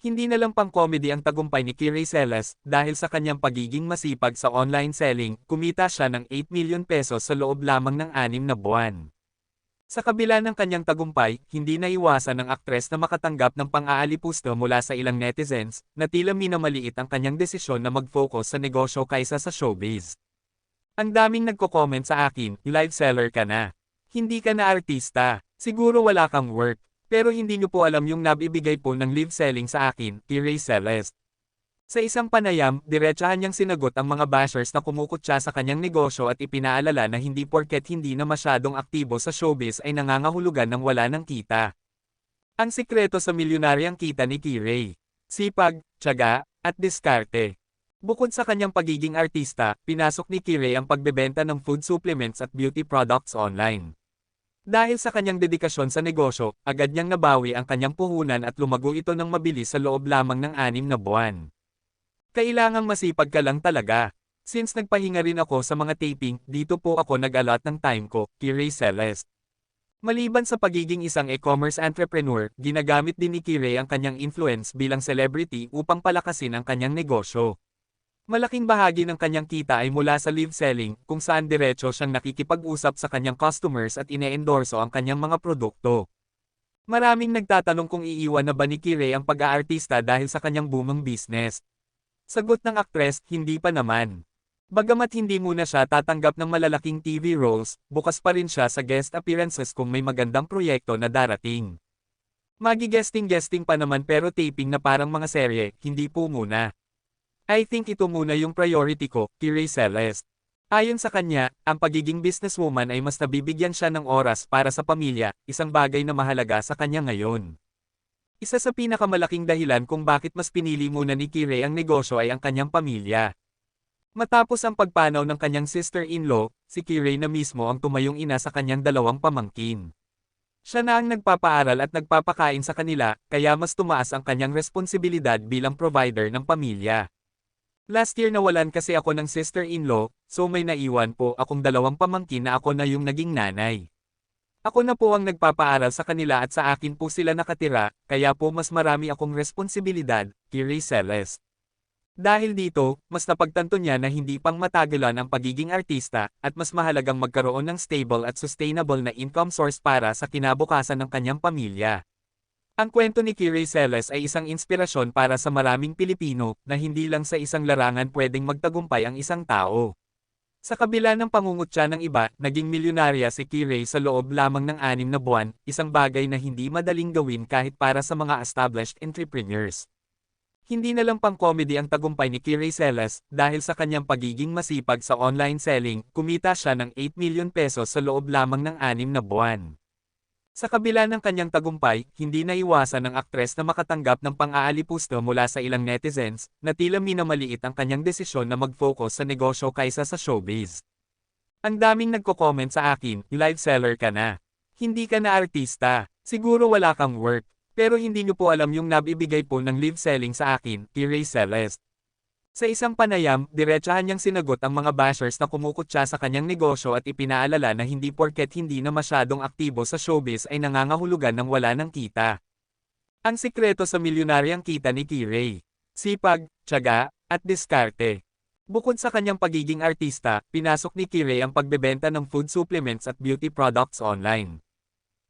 Hindi na lang pang-comedy ang tagumpay ni Kirei Celes, dahil sa kanyang pagiging masipag sa online selling, kumita siya ng 8 million pesos sa loob lamang ng anim na buwan. Sa kabila ng kanyang tagumpay, hindi naiwasan ng aktres na makatanggap ng pang-aalipusto mula sa ilang netizens, na tila minamaliit ang kanyang desisyon na mag-focus sa negosyo kaysa sa showbiz. Ang daming nagko-comment sa akin, live seller ka na. Hindi ka na artista, siguro wala kang work, pero hindi nyo po alam yung nabibigay po ng live selling sa akin, Kirei Celeste. Sa isang panayam, diretsahan niyang sinagot ang mga bashers na kumukutya sa kanyang negosyo at ipinaalala na hindi porket hindi na masyadong aktibo sa showbiz ay nangangahulugan ng wala ng kita. Ang sikreto sa milyonaryang kita ni Kirei, sipag, tiyaga, at diskarte. Bukod sa kanyang pagiging artista, pinasok ni Kirei ang pagbebenta ng food supplements at beauty products online. Dahil sa kanyang dedikasyon sa negosyo, agad niyang nabawi ang kanyang puhunan at lumago ito ng mabilis sa loob lamang ng anim na buwan. Kailangang masipag ka lang talaga. Since nagpahinga rin ako sa mga taping, dito po ako nag-allot ng time ko, Kirei Celeste. Maliban sa pagiging isang e-commerce entrepreneur, ginagamit din ni Kirei ang kanyang influence bilang celebrity upang palakasin ang kanyang negosyo. Malaking bahagi ng kanyang kita ay mula sa live selling, kung saan diretso siyang nakikipag-usap sa kanyang customers at ine-endorso ang kanyang mga produkto. Maraming nagtatanong kung iiwan na ba ni Kirei ang pag-aartista dahil sa kanyang booming business. Sagot ng aktres, hindi pa naman. Bagamat hindi muna siya tatanggap ng malalaking TV roles, bukas pa rin siya sa guest appearances kung may magandang proyekto na darating. Magi-guesting-guesting pa naman pero taping na parang mga serye, hindi po muna. I think ito muna yung priority ko, Kirei Celeste. Ayon sa kanya, ang pagiging businesswoman ay mas nabibigyan siya ng oras para sa pamilya, isang bagay na mahalaga sa kanya ngayon. Isa sa pinakamalaking dahilan kung bakit mas pinili muna ni Kirei ang negosyo ay ang kanyang pamilya. Matapos ang pagpanaw ng kanyang sister-in-law, si Kirei na mismo ang tumayong ina sa kanyang dalawang pamangkin. Siya na ang nagpapaaral at nagpapakain sa kanila, kaya mas tumaas ang kanyang responsibilidad bilang provider ng pamilya. Last year nawalan kasi ako ng sister-in-law, so may naiwan po akong dalawang pamangkin na ako na yung naging nanay. Ako na po ang nagpapaaral sa kanila at sa akin po sila nakatira, kaya po mas marami akong responsibilidad, Kirei Celeste. Dahil dito, mas napagtanto niya na hindi pang matagalan ang pagiging artista, at mas mahalagang magkaroon ng stable at sustainable na income source para sa kinabukasan ng kanyang pamilya. Ang kwento ni Kirei Celes ay isang inspirasyon para sa maraming Pilipino na hindi lang sa isang larangan pwedeng magtagumpay ang isang tao. Sa kabila ng pangungutya ng iba, naging milyonarya si Kirei sa loob lamang ng anim na buwan, isang bagay na hindi madaling gawin kahit para sa mga established entrepreneurs. Hindi na lang pang-comedy ang tagumpay ni Kirei Celes, dahil sa kanyang pagiging masipag sa online selling, kumita siya ng 8 million pesos sa loob lamang ng anim na buwan. Sa kabila ng kanyang tagumpay, hindi naiwasan ng aktres na makatanggap ng pang-aalipusto mula sa ilang netizens, na tila minamaliit ang kanyang desisyon na mag-focus sa negosyo kaysa sa showbiz. Ang daming nagko-comment sa akin, live seller ka na. Hindi ka na artista, siguro wala kang work, pero hindi nyo po alam yung nabibigay po ng live selling sa akin, Kirei Celeste. Sa isang panayam, diretsahan niyang sinagot ang mga bashers na kumukutya sa kanyang negosyo at ipinaalala na hindi porket hindi na masyadong aktibo sa showbiz ay nangangahulugan ng wala ng kita. Ang sikreto sa milyonaryang kita ni Kirei, sipag, tiyaga, at diskarte. Bukod sa kanyang pagiging artista, pinasok ni Kirei ang pagbebenta ng food supplements at beauty products online.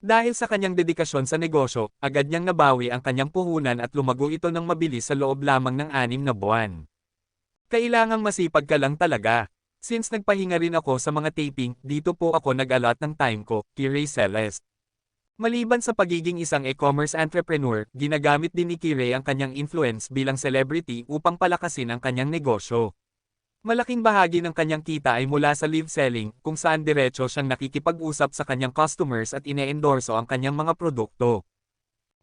Dahil sa kanyang dedikasyon sa negosyo, agad niyang nabawi ang kanyang puhunan at lumago ito ng mabilis sa loob lamang ng anim na buwan. Kailangang masipag ka lang talaga. Since nagpahinga rin ako sa mga taping, dito po ako nag-allot ng time ko, Kirei Celeste. Maliban sa pagiging isang e-commerce entrepreneur, ginagamit din ni Kirei ang kanyang influence bilang celebrity upang palakasin ang kanyang negosyo. Malaking bahagi ng kanyang kita ay mula sa live selling, kung saan diretso siyang nakikipag-usap sa kanyang customers at ine-endorso ang kanyang mga produkto.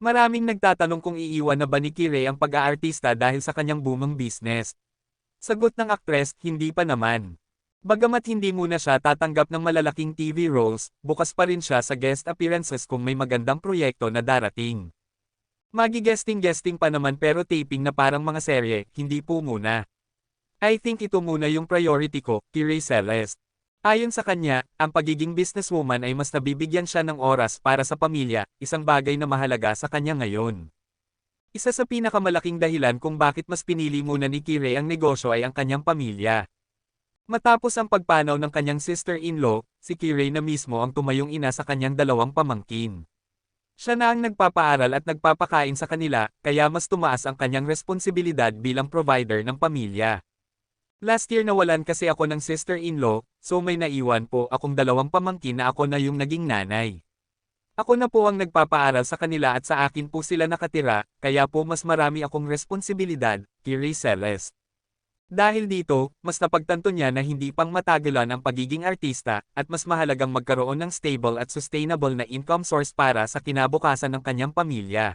Maraming nagtatanong kung iiwan na ba ni Kirei ang pag-aartista dahil sa kanyang booming business. Sagot ng aktres, hindi pa naman. Bagamat hindi muna siya tatanggap ng malalaking TV roles, bukas pa rin siya sa guest appearances kung may magandang proyekto na darating. Magi-guesting-guesting pa naman pero taping na parang mga serye, hindi po muna. I think ito muna yung priority ko, Kirei Celeste. Ayon sa kanya, ang pagiging businesswoman ay mas nabibigyan siya ng oras para sa pamilya, isang bagay na mahalaga sa kanya ngayon. Isa sa pinakamalaking dahilan kung bakit mas pinili muna ni Kirei ang negosyo ay ang kanyang pamilya. Matapos ang pagpanaw ng kanyang sister-in-law, si Kirei na mismo ang tumayong ina sa kanyang dalawang pamangkin. Siya na ang nagpapaaral at nagpapakain sa kanila, kaya mas tumaas ang kanyang responsibilidad bilang provider ng pamilya. Last year nawalan kasi ako ng sister-in-law, so may naiwan po akong dalawang pamangkin na ako na yung naging nanay. Ako na po ang nagpapaaral sa kanila at sa akin po sila nakatira, kaya po mas marami akong responsibilidad, Kiri Celeste. Dahil dito, mas napagtanto niya na hindi pang matagalan ang pagiging artista, at mas mahalagang magkaroon ng stable at sustainable na income source para sa kinabukasan ng kanyang pamilya.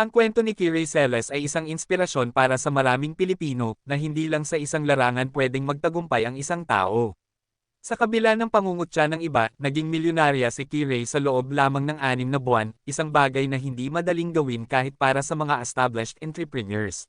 Ang kwento ni Kiri Celeste ay isang inspirasyon para sa maraming Pilipino, na hindi lang sa isang larangan pwedeng magtagumpay ang isang tao. Sa kabila ng pangungutya ng iba, naging milyonarya si Kirei sa loob lamang ng anim na buwan, isang bagay na hindi madaling gawin kahit para sa mga established entrepreneurs.